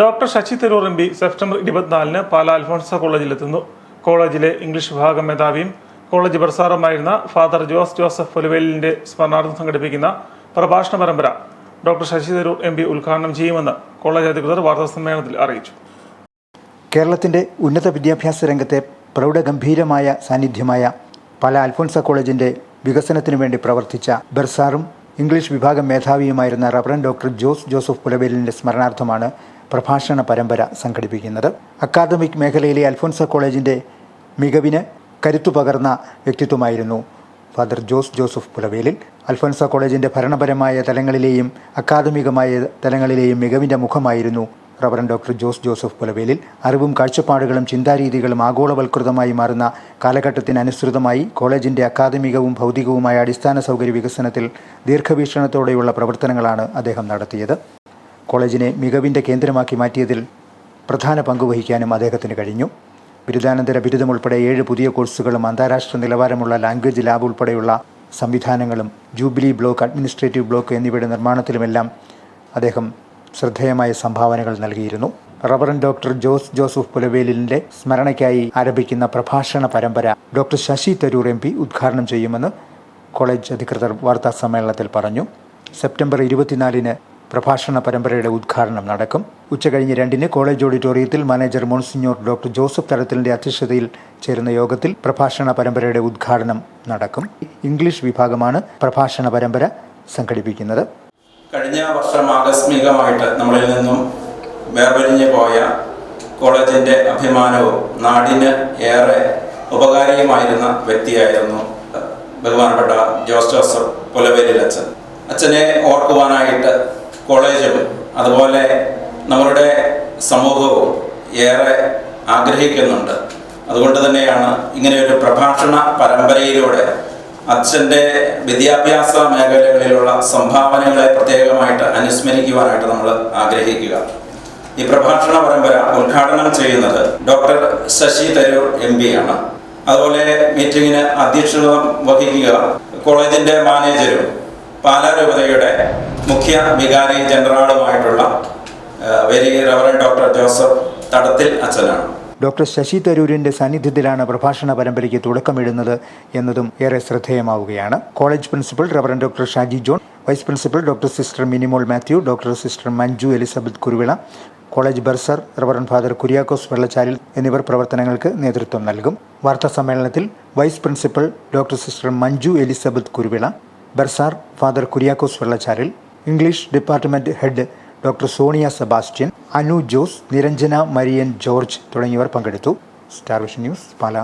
Doctor Shashi Tharoor M P September ഇരുപത്തിനാലിന് പാല അൽഫോൺസ കോളേജിലെത്തുന്നു. കോളേജിലെ ഇംഗ്ലീഷ് വിഭാഗം മേധാവിയും കോളേജ് പ്രസാറുമായിരുന്ന ഫാദർ ജോസ് ജോസഫ് പൊലുവേലിന്റെ സ്മരണാർത്ഥം സംഘടിപ്പിക്കുന്ന പ്രഭാഷണ പരമ്പര doctor Shashi Tharoor M P ഉദ്ഘാടനം ചെയ്യുമെന്ന് കോളേജ് അധികൃതർ വാർത്താസമ്മേളനത്തിൽ അറിയിച്ചു. കേരളത്തിന്റെ ഉന്നത വിദ്യാഭ്യാസ രംഗത്തെ പ്രൗഢഗംഭീരമായ സാന്നിധ്യമായ പല അൽഫോൺസ കോളേജിന്റെ വികസനത്തിനു വേണ്ടി പ്രവർത്തിച്ച ബെർസാറും ഇംഗ്ലീഷ് വിഭാഗം മേധാവിയുമായിരുന്ന റവറൻ ഡോക്ടർ ജോസ് ജോസഫ് പുലവേലിന്റെ സ്മരണാർത്ഥമാണ് പ്രഭാഷണ പരമ്പര സംഘടിപ്പിക്കുന്നത്. അക്കാദമിക് മേഖലയിലെ അൽഫോൻസ കോളേജിന്റെ മികവിന് കരുത്തു പകർന്ന വ്യക്തിത്വമായിരുന്നു ഫാദർ ജോസ് ജോസഫ് പുലവേലിൽ അൽഫോൻസ കോളേജിന്റെ ഭരണപരമായ തലങ്ങളിലെയും അക്കാദമികമായ തലങ്ങളിലെയും മികവിന്റെ മുഖമായിരുന്നു റവറൻ ഡോക്ടർ ജോസ് ജോസഫ് പുലവേലിൽ അറിവും കാഴ്ചപ്പാടുകളും ചിന്താരീതികളും ആഗോളവൽകൃതമായി മാറുന്ന കാലഘട്ടത്തിനനുസൃതമായി കോളേജിന്റെ അക്കാദമികവും ഭൗതികവുമായ അടിസ്ഥാന സൗകര്യ വികസനത്തിൽ ദീർഘവീക്ഷണത്തോടെയുള്ള പ്രവർത്തനങ്ങളാണ് അദ്ദേഹം നടത്തിയത്. കോളേജിനെ മികവിന്റെ കേന്ദ്രമാക്കി മാറ്റിയതിൽ പ്രധാന പങ്കുവഹിക്കാനും അദ്ദേഹത്തിന് കഴിഞ്ഞു. ബിരുദാനന്തര ബിരുദം ഉൾപ്പെടെ ഏഴ് പുതിയ കോഴ്സുകളും അന്താരാഷ്ട്ര നിലവാരമുള്ള ലാംഗ്വേജ് ലാബ് ഉൾപ്പെടെയുള്ള സംവിധാനങ്ങളും ജൂബിലി ബ്ലോക്ക് അഡ്മിനിസ്ട്രേറ്റീവ് ബ്ലോക്ക് എന്നിവയുടെ നിർമ്മാണത്തിലുമെല്ലാം അദ്ദേഹം ശ്രദ്ധേയമായ സംഭാവനകൾ നൽകിയിരുന്നു. റവറൻ ഡോക്ടർ ജോസ് ജോസഫ് പുലവേലിന്റെ സ്മരണയ്ക്കായി ആരംഭിക്കുന്ന പ്രഭാഷണ പരമ്പര doctor Shashi Tharoor M P ഉദ്ഘാടനം ചെയ്യുമെന്ന് കോളേജ് അധികൃതർ വാർത്താ സമ്മേളനത്തിൽ പറഞ്ഞു. സെപ്റ്റംബർ ഇരുപത്തിനാലിന് പ്രഭാഷണ പരമ്പരയുടെ ഉദ്ഘാടനം നടക്കും. ഉച്ചകഴിഞ്ഞ് രണ്ടിന് കോളേജ് ഓഡിറ്റോറിയത്തിൽ മാനേജർ മോൺസിഞ്ഞോർ ഡോക്ടർ ജോസഫ് തരത്തിലിന്റെ അധ്യക്ഷതയിൽ ചേരുന്ന യോഗത്തിൽ പ്രഭാഷണ പരമ്പരയുടെ ഉദ്ഘാടനം നടക്കും. ഇംഗ്ലീഷ് വിഭാഗമാണ് പ്രഭാഷണ പരമ്പര സംഘടിപ്പിക്കുന്നത്. കഴിഞ്ഞ വർഷം ആകസ്മികമായിട്ട് നമ്മളിൽ നിന്നും വേർപിരിഞ്ഞു പോയ കോളേജിന്റെ അഭിമാനവും നാടിന് ഏറെ ഉപകാരിയുമായിരുന്ന വ്യക്തിയായിരുന്നു ബഹുമാനപ്പെട്ട ജോസ് ജോസഫ് പുലവേലിൽ അച്ഛൻ. അച്ഛനെ ഓർക്കുവാനായിട്ട് കോളേജും അതുപോലെ നമ്മുടെ സമൂഹവും ഏറെ ആഗ്രഹിക്കുന്നുണ്ട്. അതുകൊണ്ട് തന്നെയാണ് ഇങ്ങനെ ഒരു പ്രഭാഷണ പരമ്പരയിലൂടെ അച്ഛന്റെ വിദ്യാഭ്യാസ മേഖലകളിലുള്ള സംഭാവനകളെ പ്രത്യേകമായിട്ട് അനുസ്മരിക്കുവാനായിട്ട് നമ്മൾ ആഗ്രഹിക്കുക. ഈ പ്രഭാഷണ പരമ്പര ഉദ്ഘാടനം ചെയ്യുന്നത് doctor Shashi Tharoor M P ആണ്. അതുപോലെ മീറ്റിങ്ങിന് അധ്യക്ഷത വഹിക്കുക കോളേജിന്റെ മാനേജരും പാലാരൂപതയുടെ മുഖ്യ വികാരി ജനറാളുമായിട്ടുള്ള very reverend doctor Joseph Thadathil അച്ഛനാണ്. ഡോക്ടർ ശശി തരൂരിന്റെ സാന്നിധ്യത്തിലാണ് പ്രഭാഷണ പരമ്പരയ്ക്ക് തുടക്കമിടുന്നത് എന്നതും ഏറെ ശ്രദ്ധേയമാവുകയാണ്. College principal reverend doctor Shaji John vice principal doctor sister Minimol Mathew doctor sister Manju Elizabeth Kuruvila college bursar reverend father Kuriakose Vellachalil എന്നിവർ പ്രവർത്തനങ്ങൾക്ക് നേതൃത്വം നൽകും. വാർത്താ സമ്മേളനത്തിൽ vice principal doctor sister Manju Elizabeth Kuruvila bursar father Kuriakose Vellachalil English department head doctor Sonia Sebastian Anu Jose Niranjana Marian George തുടങ്ങിയവർ പങ്കെടുത്തു. Star vision news Pala.